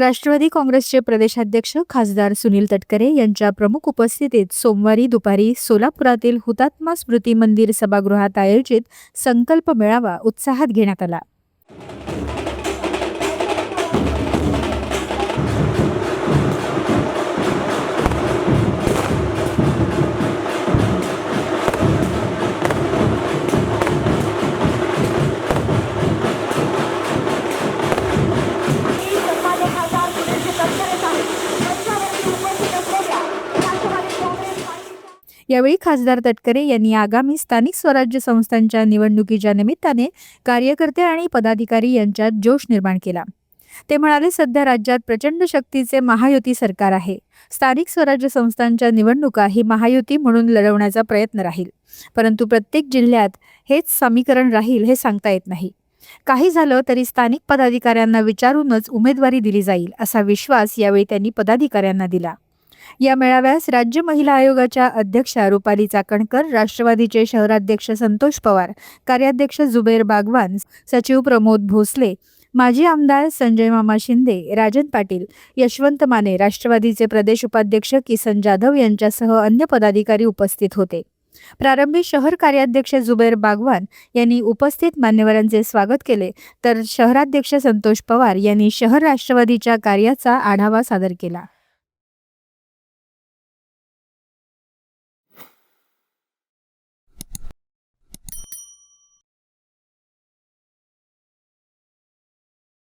राष्ट्रवादी काँग्रेसचे प्रदेशाध्यक्ष खासदार सुनील तटकरे यांच्या प्रमुख उपस्थितीत सोमवारी दुपारी सोलापुरातील हुतात्मा स्मृती मंदिर सभागृहात आयोजित संकल्प मेळावा उत्साहात घेण्यात आला. यावेळी खासदार तटकरे यांनी आगामी स्थानिक स्वराज्य संस्थांच्या निवडणुकीच्या निमित्ताने कार्यकर्ते आणि पदाधिकारी यांच्यात जोश निर्माण केला. ते म्हणाले सध्या राज्यात प्रचंड शक्तीचे महायुती सरकार आहे. स्थानिक स्वराज्य संस्थांच्या निवडणुका ही महायुती म्हणून लढवण्याचा प्रयत्न राहील. परंतु प्रत्येक जिल्ह्यात हेच समीकरण राहील हे सांगता येत नाही. काही झालं तरी स्थानिक पदाधिकाऱ्यांना विचारूनच उमेदवारी दिली जाईल असा विश्वास यावेळी त्यांनी पदाधिकाऱ्यांना दिला. या मेळाव्यास राज्य महिला आयोगाच्या अध्यक्षा रुपाली चाकणकर राष्ट्रवादीचे शहराध्यक्ष संतोष पवार कार्याध्यक्ष जुबेर बागवान सचिव प्रमोद भोसले माजी आमदार संजय मामा शिंदे राजन पाटील यशवंत माने राष्ट्रवादीचे प्रदेश उपाध्यक्ष किसन जाधव यांच्यासह अन्य पदाधिकारी उपस्थित होते. प्रारंभी शहर कार्याध्यक्ष जुबेर बागवान यांनी उपस्थित मान्यवरांचे स्वागत केले तर शहराध्यक्ष संतोष पवार यांनी शहर राष्ट्रवादीच्या कार्याचा आढावा सादर केला.